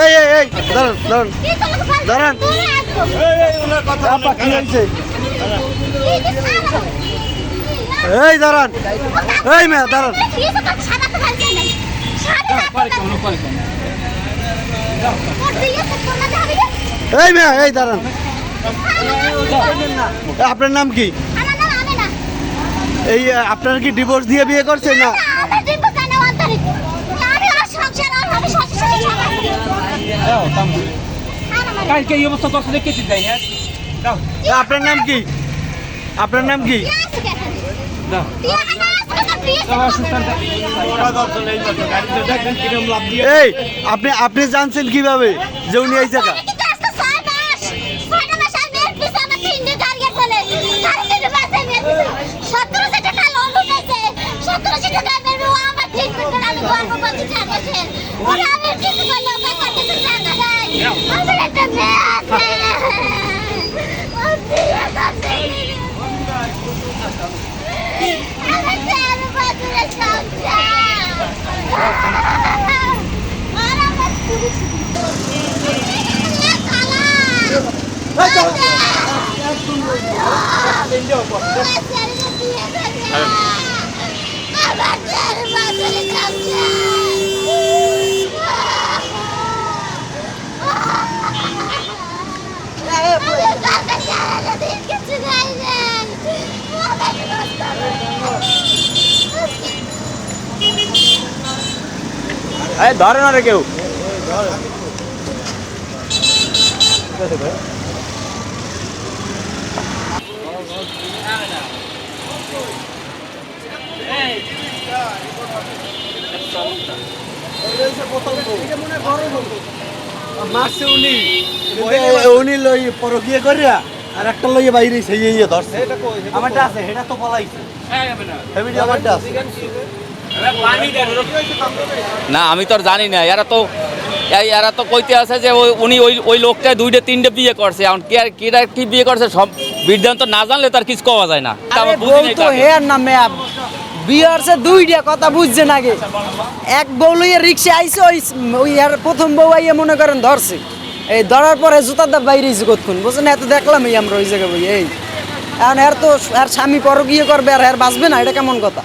এই এই এই দাঁড়ান দাঁড়ান? দাঁড়ান। কি হয়েছে। এই দাঁড়ান এই মেয়ে দাঁড়ান? এই মেয়ে এই দাঁড়ান আপনার নাম কি। এই আপনার কি ডিভোর্স দিয়ে বিয়ে করছেন না না, আমার দিব্য জানে অন্তরে। আমি ওর সংসার, ওর আমি সত্যি সত্যি সব আছি। আমার কালকে এই অবস্থা করছে দেখেছি যাই হ্যাঁ দাও আপনার নাম কি আপনার নাম কি? দাও দাও এই আপনি আপনি জানছেন কীভাবে যে উনি এই জায়গা আমার। সতেরোশো টাকা আমি গর্ভবতী চার ওরা আমি কিছু করলে ওকে কাছে টাকা দেয়। আমার একটা মেয়ে আছে। ওর বিয়ে করতে আমার তেরো বছরের সংসার। আর এই ধরে না রে কেউ। মারছে উনি। উনি লই পরকিয়ে করিয়া আর একটা লইয়ে বাইরে সেই ইয়ে ধরছে। আমারটা আছে সেটা তো পলাইছে ফ্যামিলি আমারটা আছে। না আমি তো আর জানি না এরা তো এরা তো কইতে আছে যে উনি ওই ওই লোকটা দুইটা তিনটে বিয়ে করছে। এখন কে আর কিরা কি বিয়ে করছে সব বিদ্যান্ত না জানলে তার কিছু কওয়া যায় না। তা বউ তো হেয়ার না ম্যাম বিয়ে হচ্ছে দুইটা কথা বুঝছেন আগে। এক বউ লইয়া রিক্সা আইছে ওই ওই আর প্রথম বউ আইয়া মনে করেন ধরছে। এই ধরার পরে জুতার দা বাইরে হয়েছে কতক্ষণ? বুঝছেন? এত দেখলাম এই আমরা ওই জায়গায় বই এই। এখন এর তো আর স্বামী পর গিয়ে করবে আর এর বাঁচবে না এটা কেমন কথা?